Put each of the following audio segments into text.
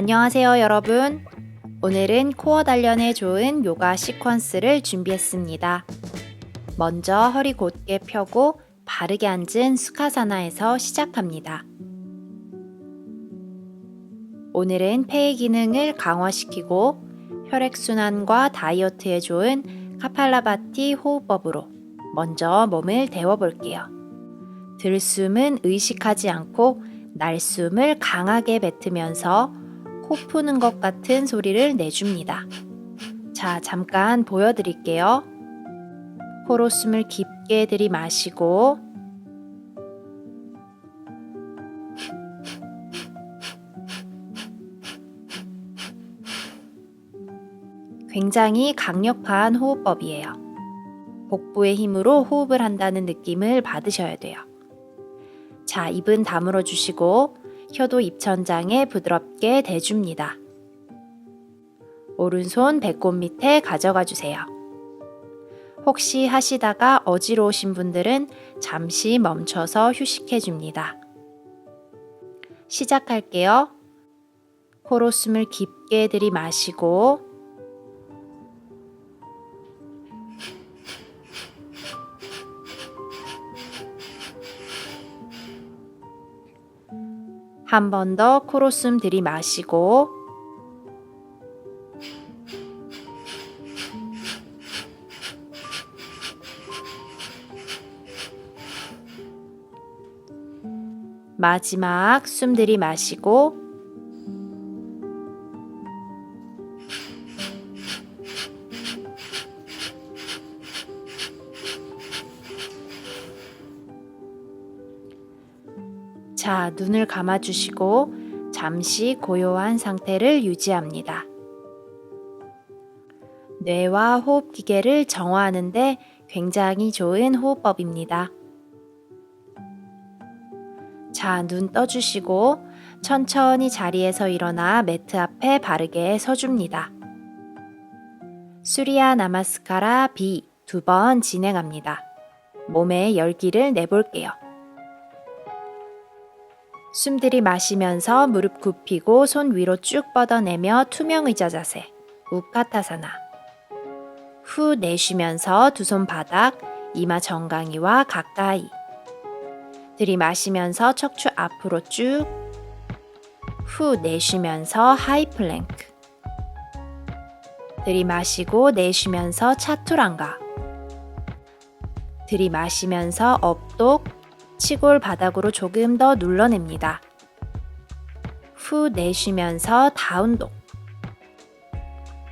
안녕하세요, 여러분. 오늘은 코어 단련에 좋은 요가 시퀀스를 준비했습니다. 먼저 허리 곧게 펴고 바르게 앉은 수카사나에서 시작합니다. 오늘은 폐의 기능을 강화시키고 혈액순환과 다이어트에 좋은 카팔라바티 호흡법으로 먼저 몸을 데워볼게요. 들숨은 의식하지 않고 날숨을 강하게 뱉으면서 코 푸는 것 같은 소리를 내줍니다. 자, 잠깐 보여드릴게요. 코로 숨을 깊게 들이마시고 굉장히 강력한 호흡법이에요. 복부의 힘으로 호흡을 한다는 느낌을 받으셔야 돼요. 자, 입은 다물어 주시고 혀도 입천장에 부드럽게 대줍니다. 오른손 배꼽 밑에 가져가 주세요. 혹시 하시다가 어지러우신 분들은 잠시 멈춰서 휴식해 줍니다. 시작할게요. 코로 숨을 깊게 들이마시고 한 번 더 코로 숨 들이마시고. 마지막 숨 들이마시고 자, 눈을 감아주시고 잠시 고요한 상태를 유지합니다. 뇌와 호흡 기계를 정화하는데 굉장히 좋은 호흡법입니다. 자, 눈 떠주시고 천천히 자리에서 일어나 매트 앞에 바르게 서줍니다. 수리아 나마스카라 B 두 번 진행합니다. 몸에 열기를 내볼게요. 숨 들이마시면서 무릎 굽히고 손 위로 쭉 뻗어내며 투명 의자 자세 우카타사나. 후 내쉬면서 두 손 바닥 이마 정강이와 가까이. 들이마시면서 척추 앞으로 쭉. 후 내쉬면서 하이 플랭크. 들이마시고 내쉬면서 차투랑가. 들이마시면서 업독 치골 바닥으로 조금 더 눌러냅니다. 후 내쉬면서 다운독.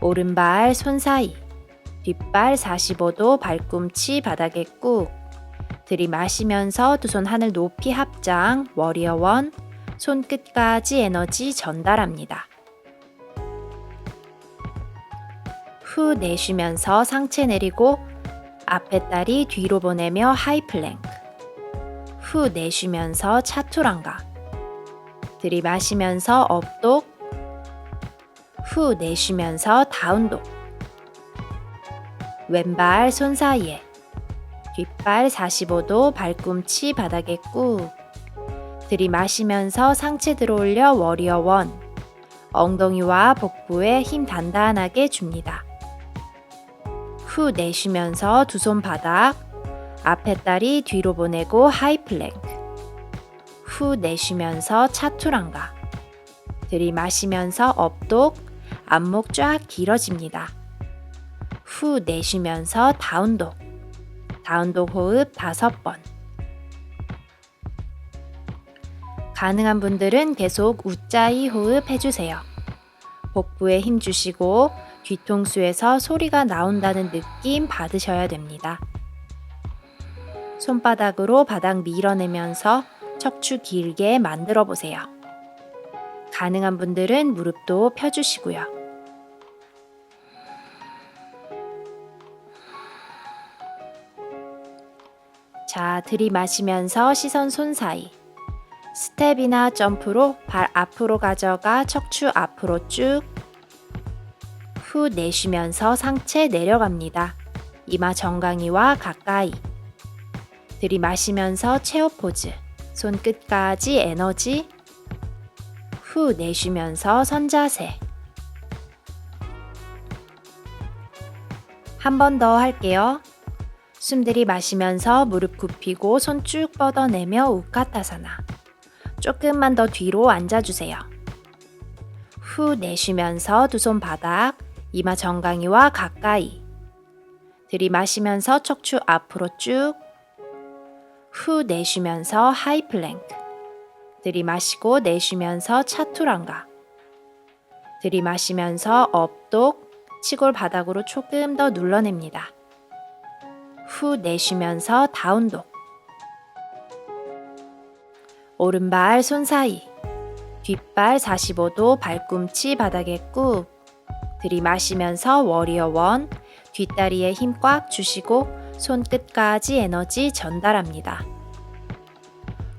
오른발 손 사이. 뒷발 45도 발꿈치 바닥에 꾹. 들이마시면서 두 손 하늘 높이 합장 워리어 원. 손끝까지 에너지 전달합니다. 후 내쉬면서 상체 내리고 앞에 다리 뒤로 보내며 하이 플랭크. 후 내쉬면서 차투랑가. 들이마시면서 업독. 후 내쉬면서 다운독. 왼발 손 사이에. 뒷발 45도 발꿈치 바닥에 꾹. 들이마시면서 상체 들어올려 워리어 원. 엉덩이와 복부에 힘 단단하게 줍니다. 후 내쉬면서 두 손 바닥. 앞에 다리 뒤로 보내고 하이 플랭크. 후 내쉬면서 차투랑가. 들이마시면서 업독. 안목 쫙 길어집니다. 후 내쉬면서 다운독. 다운독 호흡 다섯 번. 가능한 분들은 계속 우짜이 호흡 해주세요. 복부에 힘 주시고 뒤통수에서 소리가 나온다는 느낌 받으셔야 됩니다. 손바닥으로 바닥 밀어내면서 척추 길게 만들어 보세요. 가능한 분들은 무릎도 펴주시고요. 자, 들이마시면서 시선 손 사이. 스텝이나 점프로 발 앞으로 가져가 척추 앞으로 쭉. 후 내쉬면서 상체 내려갑니다. 이마 정강이와 가까이. 들이마시면서 체어 포즈. 손끝까지 에너지. 후 내쉬면서 선자세. 한 번 더 할게요. 숨 들이마시면서 무릎 굽히고 손 쭉 뻗어내며 우카타사나. 조금만 더 뒤로 앉아주세요. 후 내쉬면서 두 손 바닥, 이마 정강이와 가까이. 들이마시면서 척추 앞으로 쭉. 후 내쉬면서 하이 플랭크. 들이마시고 내쉬면서 차투랑가. 들이마시면서 업독, 치골 바닥으로 조금 더 눌러냅니다. 후 내쉬면서 다운독. 오른발 손 사이. 뒷발 45도 발꿈치 바닥에 꾹. 들이마시면서 워리어 원. 뒷다리에 힘 꽉 주시고 손끝까지 에너지 전달합니다.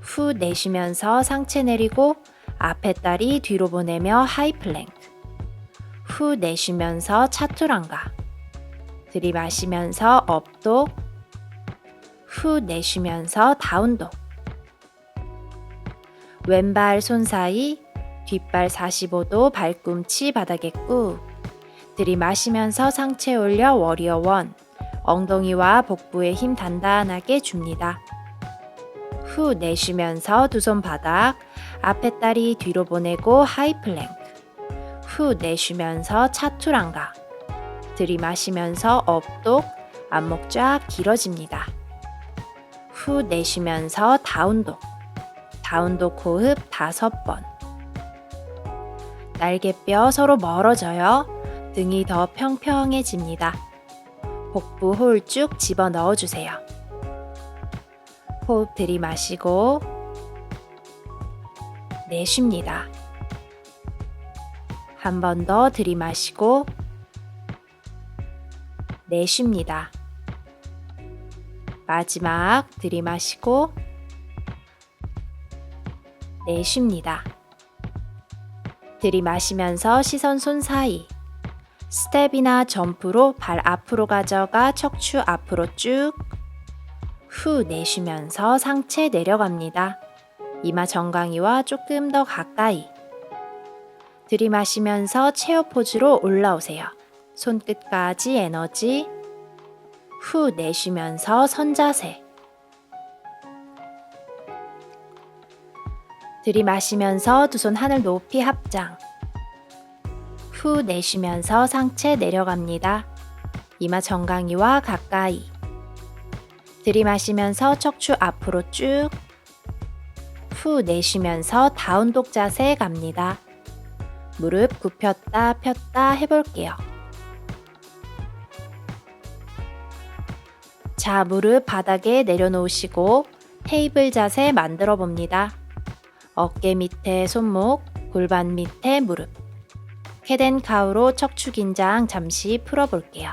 후 내쉬면서 상체 내리고 앞에 다리 뒤로 보내며 하이 플랭크. 후 내쉬면서 차투랑가. 들이마시면서 업독. 후 내쉬면서 다운독. 왼발 손 사이, 뒷발 45도 발꿈치 바닥에 꾹. 들이마시면서 상체 올려 워리어 원. 엉덩이와 복부에 힘 단단하게 줍니다. 후 내쉬면서 두 손 바닥, 앞에 다리 뒤로 보내고 하이 플랭크. 후 내쉬면서 차투랑가. 들이마시면서 업독, 안목 쫙 길어집니다. 후 내쉬면서 다운독. 다운독 호흡 다섯 번. 날개뼈 서로 멀어져요. 등이 더 평평해집니다. 복부 홀 쭉 집어 넣어주세요. 호흡 들이마시고 내쉽니다. 한 번 더 들이마시고 내쉽니다. 마지막 들이마시고 내쉽니다. 들이마시면서 시선 손 사이 스텝이나 점프로 발 앞으로 가져가 척추 앞으로 쭉 후 내쉬면서 상체 내려갑니다. 이마 정강이와 조금 더 가까이 들이마시면서 체어 포즈로 올라오세요. 손끝까지 에너지 후 내쉬면서 선자세 들이마시면서 두 손 하늘 높이 합장 후 내쉬면서 상체 내려갑니다. 이마 정강이와 가까이 들이마시면서 척추 앞으로 쭉 후 내쉬면서 다운독 자세 갑니다. 무릎 굽혔다 폈다 해볼게요. 자, 무릎 바닥에 내려놓으시고 테이블 자세 만들어 봅니다. 어깨 밑에 손목, 골반 밑에 무릎. 캐덴 카우로 척추 긴장 잠시 풀어볼게요.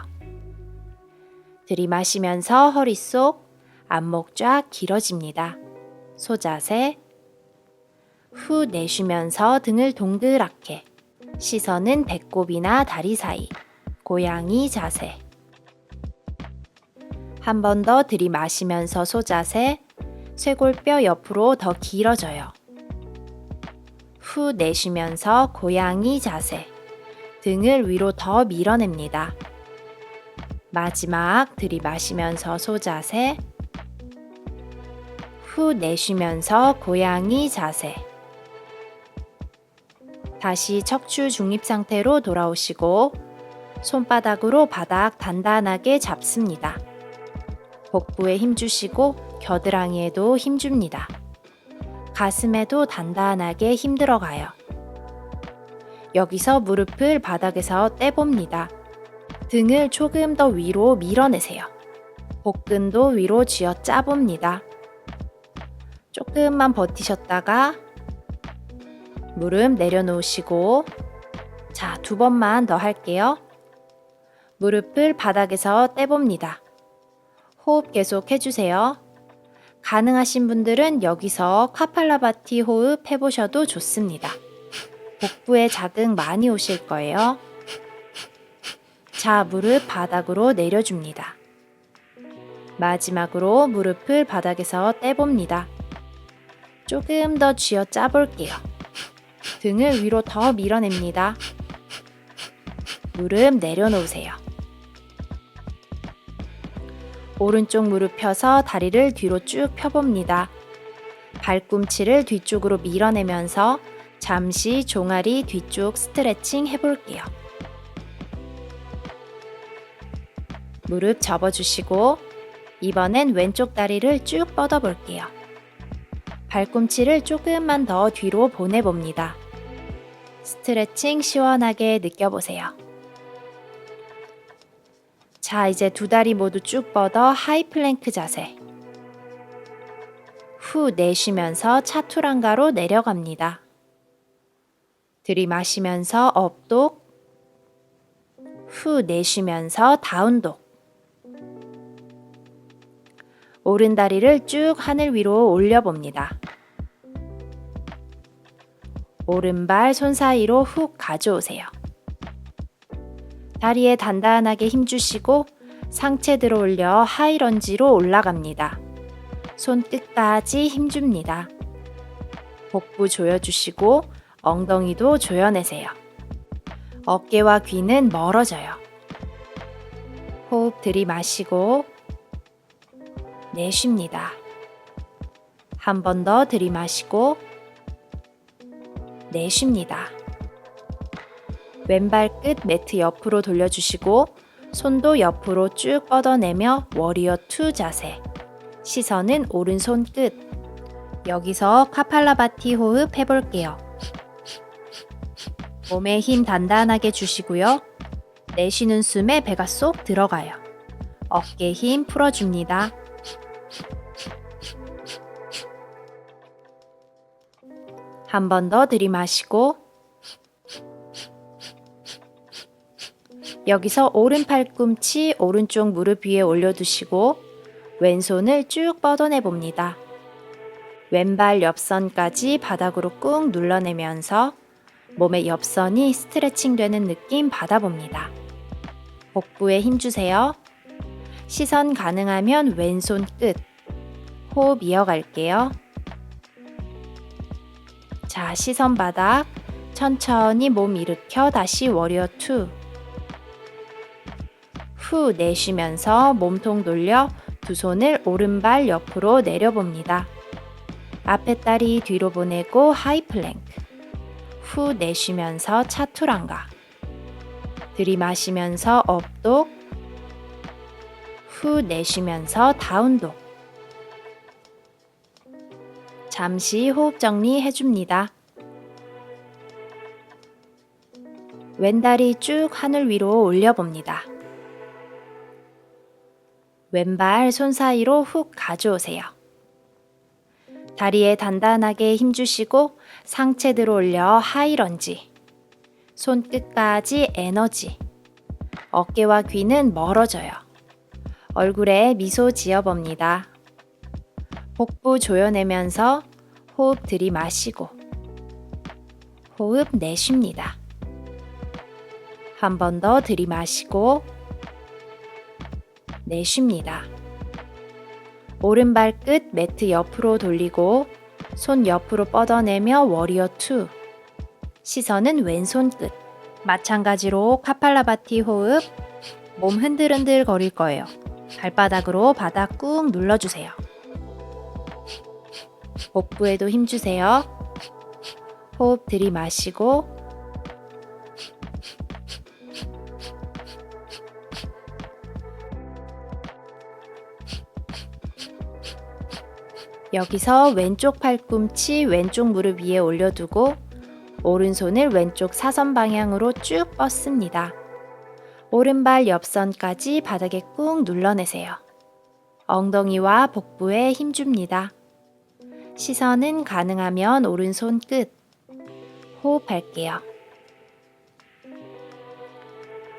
들이마시면서 허리 속, 안목 쫙 길어집니다. 소자세. 후 내쉬면서 등을 동그랗게. 시선은 배꼽이나 다리 사이. 고양이 자세. 한 번 더 들이마시면서 소자세. 쇄골뼈 옆으로 더 길어져요. 후 내쉬면서 고양이 자세. 등을 위로 더 밀어냅니다. 마지막 들이마시면서 소자세. 후 내쉬면서 고양이 자세. 다시 척추 중립 상태로 돌아오시고 손바닥으로 바닥 단단하게 잡습니다. 복부에 힘 주시고 겨드랑이에도 힘 줍니다. 가슴에도 단단하게 힘 들어가요. 여기서 무릎을 바닥에서 떼봅니다. 등을 조금 더 위로 밀어내세요. 복근도 위로 쥐어 짜봅니다. 조금만 버티셨다가 무릎 내려놓으시고 자, 두 번만 더 할게요. 무릎을 바닥에서 떼봅니다. 호흡 계속 해주세요. 가능하신 분들은 여기서 카팔라바티 호흡 해보셔도 좋습니다. 복부에 자극 많이 오실 거예요. 자, 무릎 바닥으로 내려줍니다. 마지막으로 무릎을 바닥에서 떼봅니다. 조금 더 쥐어 짜볼게요. 등을 위로 더 밀어냅니다. 무릎 내려놓으세요. 오른쪽 무릎 펴서 다리를 뒤로 쭉 펴봅니다. 발꿈치를 뒤쪽으로 밀어내면서 잠시 종아리 뒤쪽 스트레칭 해볼게요. 무릎 접어주시고 이번엔 왼쪽 다리를 쭉 뻗어볼게요. 발꿈치를 조금만 더 뒤로 보내봅니다. 스트레칭 시원하게 느껴보세요. 자, 이제 두 다리 모두 쭉 뻗어 하이 플랭크 자세. 후 내쉬면서 차투랑가로 내려갑니다. 들이마시면서 업독. 후 내쉬면서 다운독. 오른 다리를 쭉 하늘 위로 올려봅니다. 오른발 손 사이로 훅 가져오세요. 다리에 단단하게 힘주시고 상체 들어 올려 하이런지로 올라갑니다. 손 끝까지 힘줍니다. 복부 조여주시고 엉덩이도 조여내세요. 어깨와 귀는 멀어져요. 호흡 들이마시고 내쉽니다. 한 번 더 들이마시고 내쉽니다. 왼발 끝 매트 옆으로 돌려주시고 손도 옆으로 쭉 뻗어내며 워리어 2 자세. 시선은 오른손 끝. 여기서 카팔라바티 호흡 해볼게요. 몸에 힘 단단하게 주시고요. 내쉬는 숨에 배가 쏙 들어가요. 어깨 힘 풀어줍니다. 한 번 더 들이마시고 여기서 오른 팔꿈치 오른쪽 무릎 위에 올려두시고 왼손을 쭉 뻗어내 봅니다. 왼발 옆선까지 바닥으로 꾹 눌러내면서 몸의 옆선이 스트레칭 되는 느낌 받아봅니다. 복부에 힘주세요. 시선 가능하면 왼손 끝. 호흡 이어갈게요. 자, 시선 바닥. 천천히 몸 일으켜 다시 워리어 2. 후 내쉬면서 몸통 돌려 두 손을 오른발 옆으로 내려봅니다. 앞에 다리 뒤로 보내고 하이 플랭크. 후 내쉬면서 차투랑가. 들이마시면서 업독. 후 내쉬면서 다운독. 잠시 호흡 정리 해 줍니다. 왼다리 쭉 하늘 위로 올려봅니다. 왼발 손 사이로 훅 가져오세요. 다리에 단단하게 힘주시고 상체 들어 올려 하이런지. 손 끝까지 에너지. 어깨와 귀는 멀어져요. 얼굴에 미소 지어봅니다. 복부 조여내면서 호흡 들이마시고 호흡 내쉽니다. 한 번 더 들이마시고 내쉽니다. 오른발 끝 매트 옆으로 돌리고 손 옆으로 뻗어내며 워리어 2. 시선은 왼손 끝. 마찬가지로 카팔라바티 호흡. 몸 흔들흔들 거릴 거예요. 발바닥으로 바닥 꾹 눌러주세요. 복부에도 힘주세요. 호흡 들이마시고 여기서 왼쪽 팔꿈치 왼쪽 무릎 위에 올려두고 오른손을 왼쪽 사선 방향으로 쭉 뻗습니다. 오른발 옆선까지 바닥에 꾹 눌러내세요. 엉덩이와 복부에 힘줍니다. 시선은 가능하면 오른손 끝. 호흡할게요.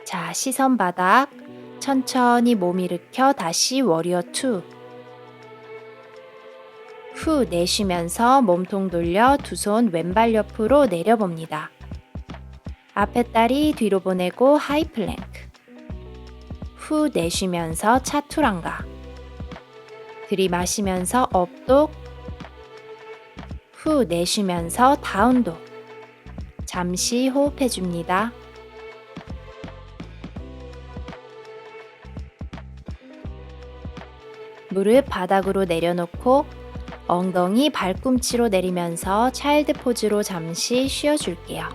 자, 시선 바닥. 천천히 몸 일으켜 다시 워리어 2. 후 내쉬면서 몸통 돌려 두 손 왼발 옆으로 내려봅니다. 앞에 다리 뒤로 보내고 하이 플랭크. 후 내쉬면서 차투랑가. 들이마시면서 업독. 후 내쉬면서 다운독. 잠시 호흡해 줍니다. 무릎 바닥으로 내려놓고 엉덩이 발꿈치로 내리면서 차일드 포즈로 잠시 쉬어줄게요.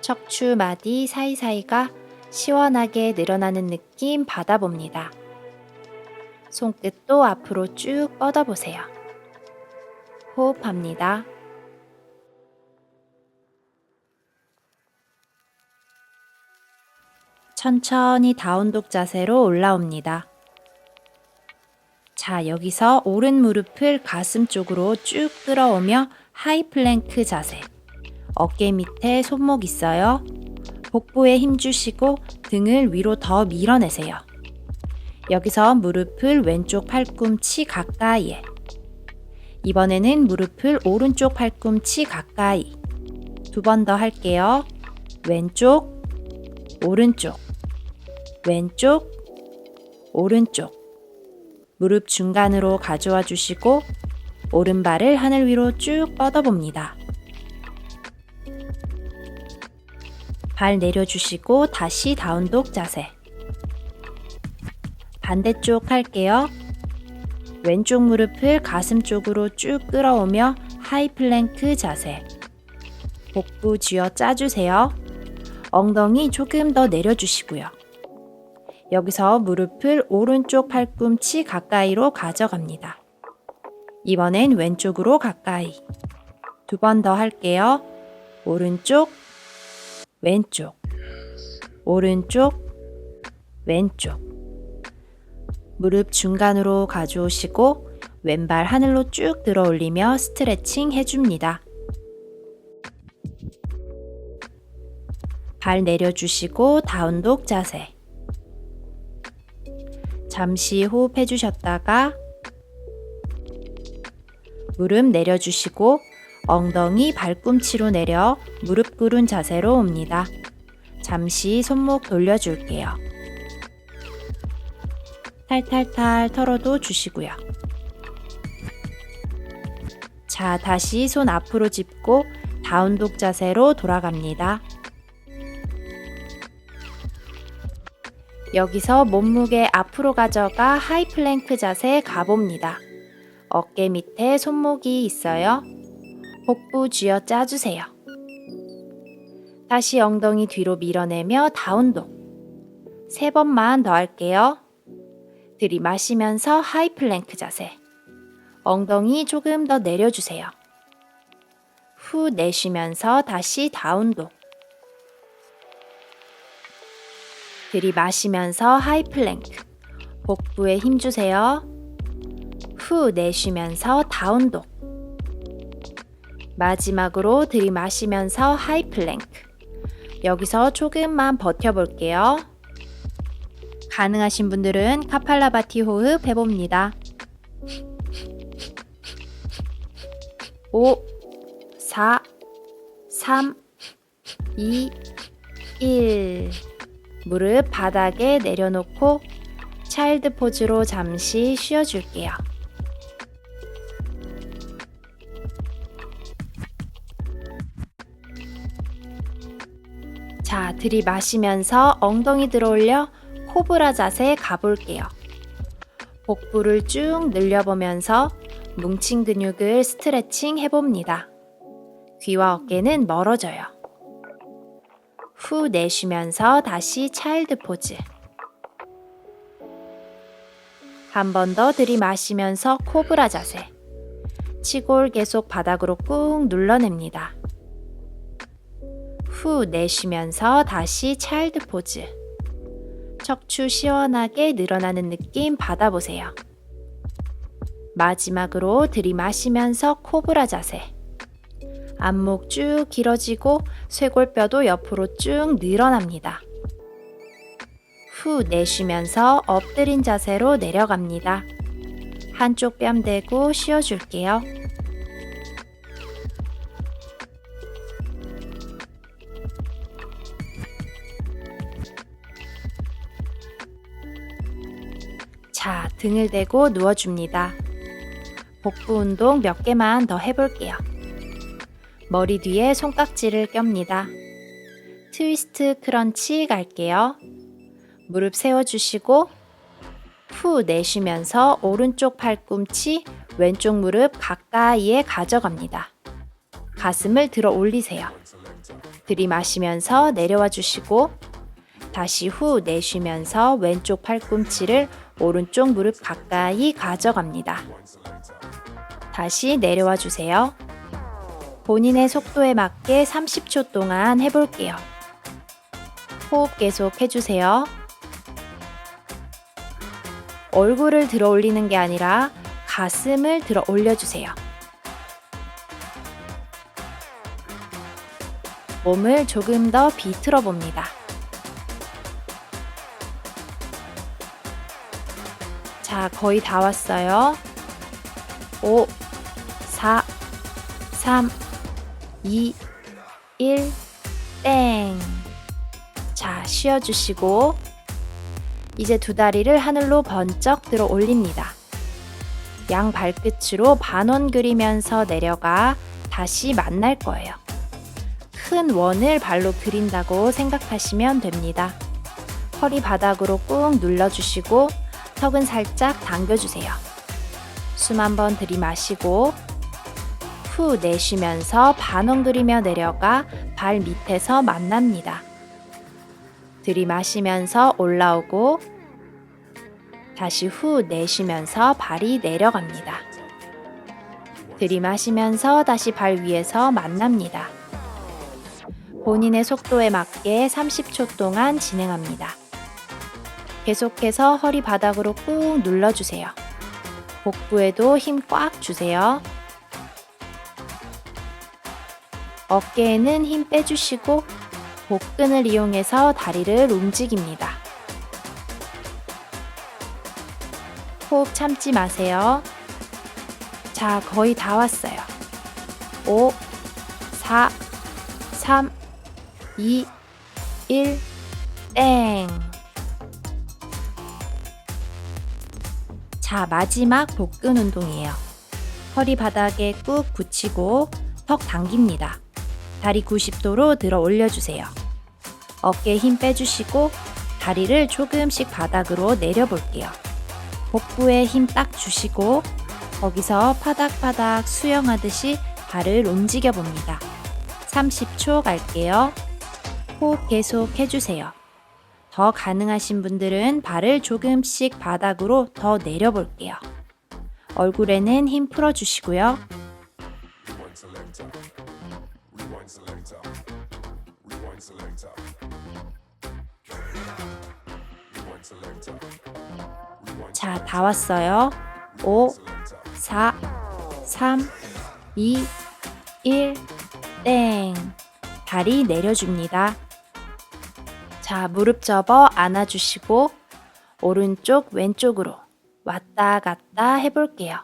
척추 마디 사이사이가 시원하게 늘어나는 느낌 받아봅니다. 손끝도 앞으로 쭉 뻗어보세요. 호흡합니다. 천천히 다운독 자세로 올라옵니다. 자, 여기서 오른 무릎을 가슴 쪽으로 쭉 끌어오며 하이 플랭크 자세. 어깨 밑에 손목 있어요. 복부에 힘 주시고 등을 위로 더 밀어내세요. 여기서 무릎을 왼쪽 팔꿈치 가까이에. 이번에는 무릎을 오른쪽 팔꿈치 가까이. 두 번 더 할게요. 왼쪽, 오른쪽, 왼쪽, 오른쪽. 무릎 중간으로 가져와 주시고 오른발을 하늘 위로 쭉 뻗어봅니다. 발 내려주시고 다시 다운독 자세. 반대쪽 할게요. 왼쪽 무릎을 가슴 쪽으로 쭉 끌어오며 하이 플랭크 자세. 복부 쥐어 짜주세요. 엉덩이 조금 더 내려주시고요. 여기서 무릎을 오른쪽 팔꿈치 가까이로 가져갑니다. 이번엔 왼쪽으로 가까이. 두 번 더 할게요. 오른쪽, 왼쪽, 오른쪽, 왼쪽. 무릎 중간으로 가져오시고 왼발 하늘로 쭉 들어 올리며 스트레칭 해줍니다. 발 내려주시고 다운독 자세. 잠시 호흡해 주셨다가 무릎 내려주시고 엉덩이 발꿈치로 내려 무릎 꿇은 자세로 옵니다. 잠시 손목 돌려줄게요. 탈탈탈 털어도 주시고요. 자, 다시 손 앞으로 짚고 다운독 자세로 돌아갑니다. 여기서 몸무게 앞으로 가져가 하이 플랭크 자세 가봅니다. 어깨 밑에 손목이 있어요. 복부 쥐어 짜주세요. 다시 엉덩이 뒤로 밀어내며 다운독. 세 번만 더 할게요. 들이마시면서 하이 플랭크 자세. 엉덩이 조금 더 내려주세요. 후 내쉬면서 다시 다운독. 들이마시면서 하이 플랭크. 복부에 힘 주세요. 후 내쉬면서 다운독. 마지막으로 들이마시면서 하이 플랭크. 여기서 조금만 버텨볼게요. 가능하신 분들은 카팔라바티 호흡 해봅니다. 5, 4, 3, 2, 1. 무릎 바닥에 내려놓고 차일드 포즈로 잠시 쉬어줄게요. 자, 들이마시면서 엉덩이 들어올려 코브라 자세 가볼게요. 복부를 쭉 늘려보면서 뭉친 근육을 스트레칭 해봅니다. 귀와 어깨는 멀어져요. 후 내쉬면서 다시 차일드 포즈. 한 번 더 들이마시면서 코브라 자세. 치골 계속 바닥으로 꾹 눌러냅니다. 후 내쉬면서 다시 차일드 포즈. 척추 시원하게 늘어나는 느낌 받아보세요. 마지막으로 들이마시면서 코브라 자세. 안목 쭉 길어지고 쇄골뼈도 옆으로 쭉 늘어납니다. 후 내쉬면서 엎드린 자세로 내려갑니다. 한쪽 뺨 대고 쉬어줄게요. 자, 등을 대고 누워줍니다. 복부 운동 몇 개만 더 해볼게요. 머리 뒤에 손깍지를 껴니다. 트위스트 크런치 갈게요. 무릎 세워주시고 후 내쉬면서 오른쪽 팔꿈치, 왼쪽 무릎 가까이에 가져갑니다. 가슴을 들어 올리세요. 들이마시면서 내려와 주시고 다시 후 내쉬면서 왼쪽 팔꿈치를 오른쪽 무릎 가까이 가져갑니다. 다시 내려와 주세요. 본인의 속도에 맞게 30초 동안 해볼게요. 호흡 계속 해주세요. 얼굴을 들어 올리는 게 아니라 가슴을 들어 올려주세요. 몸을 조금 더 비틀어 봅니다. 자, 거의 다 왔어요. 5, 4, 3, 2, 1, 땡. 자, 쉬어주시고, 이제 두 다리를 하늘로 번쩍 들어 올립니다. 양 발끝으로 반원 그리면서 내려가 다시 만날 거예요. 큰 원을 발로 그린다고 생각하시면 됩니다. 허리 바닥으로 꾹 눌러주시고 턱은 살짝 당겨주세요. 숨 한번 들이마시고 후 내쉬면서 반원 그리며 내려가 발 밑에서 만납니다. 들이마시면서 올라오고 다시 후 내쉬면서 발이 내려갑니다. 들이마시면서 다시 발 위에서 만납니다. 본인의 속도에 맞게 30초 동안 진행합니다. 계속해서 허리 바닥으로 꾹 눌러주세요. 복부에도 힘 꽉 주세요. 어깨에는 힘 빼주시고 복근을 이용해서 다리를 움직입니다. 호흡 참지 마세요. 자, 거의 다 왔어요. 5, 4, 3, 2, 1, 땡. 자, 마지막 복근 운동이에요. 허리 바닥에 꾹 붙이고 턱 당깁니다. 다리 90도로 들어 올려주세요. 어깨에 힘 빼주시고 다리를 조금씩 바닥으로 내려볼게요. 복부에 힘 딱 주시고 거기서 파닥파닥 수영하듯이 발을 움직여 봅니다. 30초 갈게요. 호흡 계속 해주세요. 더 가능하신 분들은 발을 조금씩 바닥으로 더 내려볼게요. 얼굴에는 힘 풀어주시고요. 자, 다 왔어요. 5, 4, 3, 2, 1, 땡. 다리 내려줍니다. 자, 무릎 접어 안아주시고, 오른쪽, 왼쪽으로 왔다 갔다 해볼게요.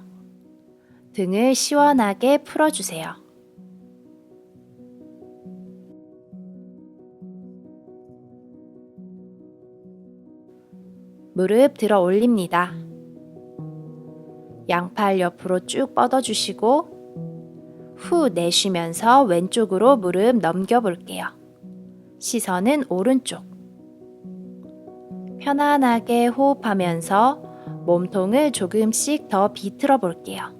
등을 시원하게 풀어주세요. 무릎 들어 올립니다. 양팔 옆으로 쭉 뻗어주시고 후 내쉬면서 왼쪽으로 무릎 넘겨볼게요. 시선은 오른쪽. 편안하게 호흡하면서 몸통을 조금씩 더 비틀어 볼게요.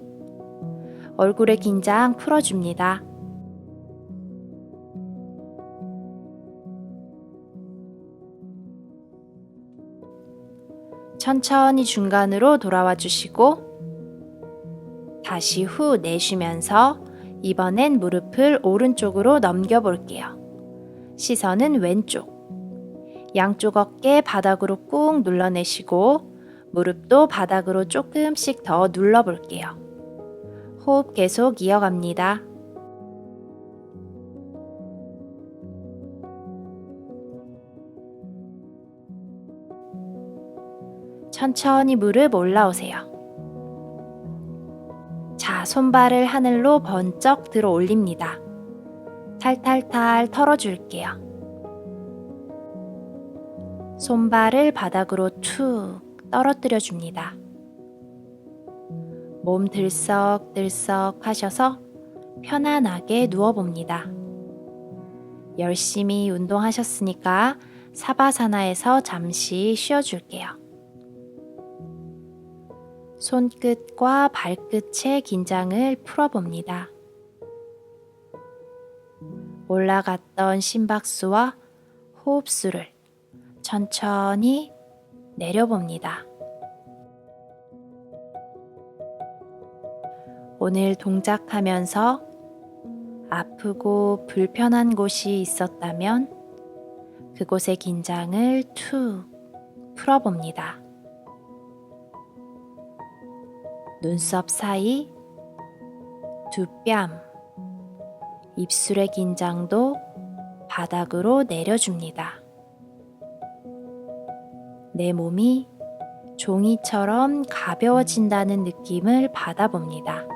얼굴의 긴장 풀어줍니다. 천천히 중간으로 돌아와 주시고 다시 후 내쉬면서 이번엔 무릎을 오른쪽으로 넘겨 볼게요. 시선은 왼쪽. 양쪽 어깨 바닥으로 꾹 눌러내시고 무릎도 바닥으로 조금씩 더 눌러 볼게요. 호흡 계속 이어갑니다. 천천히 무릎 올라오세요. 자, 손발을 하늘로 번쩍 들어 올립니다. 탈탈탈 털어줄게요. 손발을 바닥으로 툭 떨어뜨려 줍니다. 몸 들썩들썩 하셔서 편안하게 누워봅니다. 열심히 운동하셨으니까 사바사나에서 잠시 쉬어줄게요. 손끝과 발끝의 긴장을 풀어봅니다. 올라갔던 심박수와 호흡수를 천천히 내려봅니다. 오늘 동작하면서 아프고 불편한 곳이 있었다면 그곳의 긴장을 툭 풀어봅니다. 눈썹 사이, 두 뺨, 입술의 긴장도 바닥으로 내려줍니다. 내 몸이 종이처럼 가벼워진다는 느낌을 받아봅니다.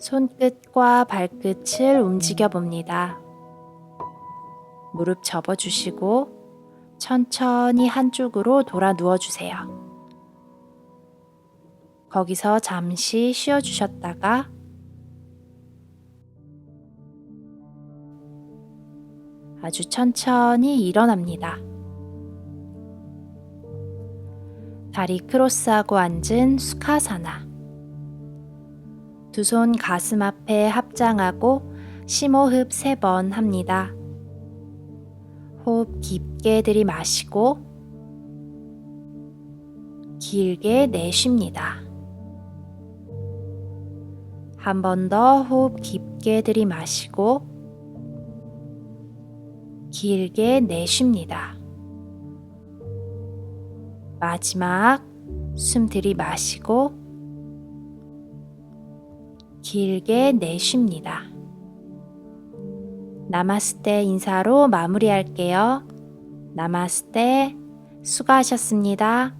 손끝과 발끝을 움직여 봅니다. 무릎 접어 주시고 천천히 한쪽으로 돌아 누워 주세요. 거기서 잠시 쉬어 주셨다가 아주 천천히 일어납니다. 다리 크로스하고 앉은 수카사나. 두 손 가슴 앞에 합장하고 심호흡 세 번 합니다. 호흡 깊게 들이마시고 길게 내쉽니다. 한 번 더 호흡 깊게 들이마시고 길게 내쉽니다. 마지막 숨 들이마시고 길게 내쉽니다. 나마스테 인사로 마무리할게요. 나마스테 수고하셨습니다.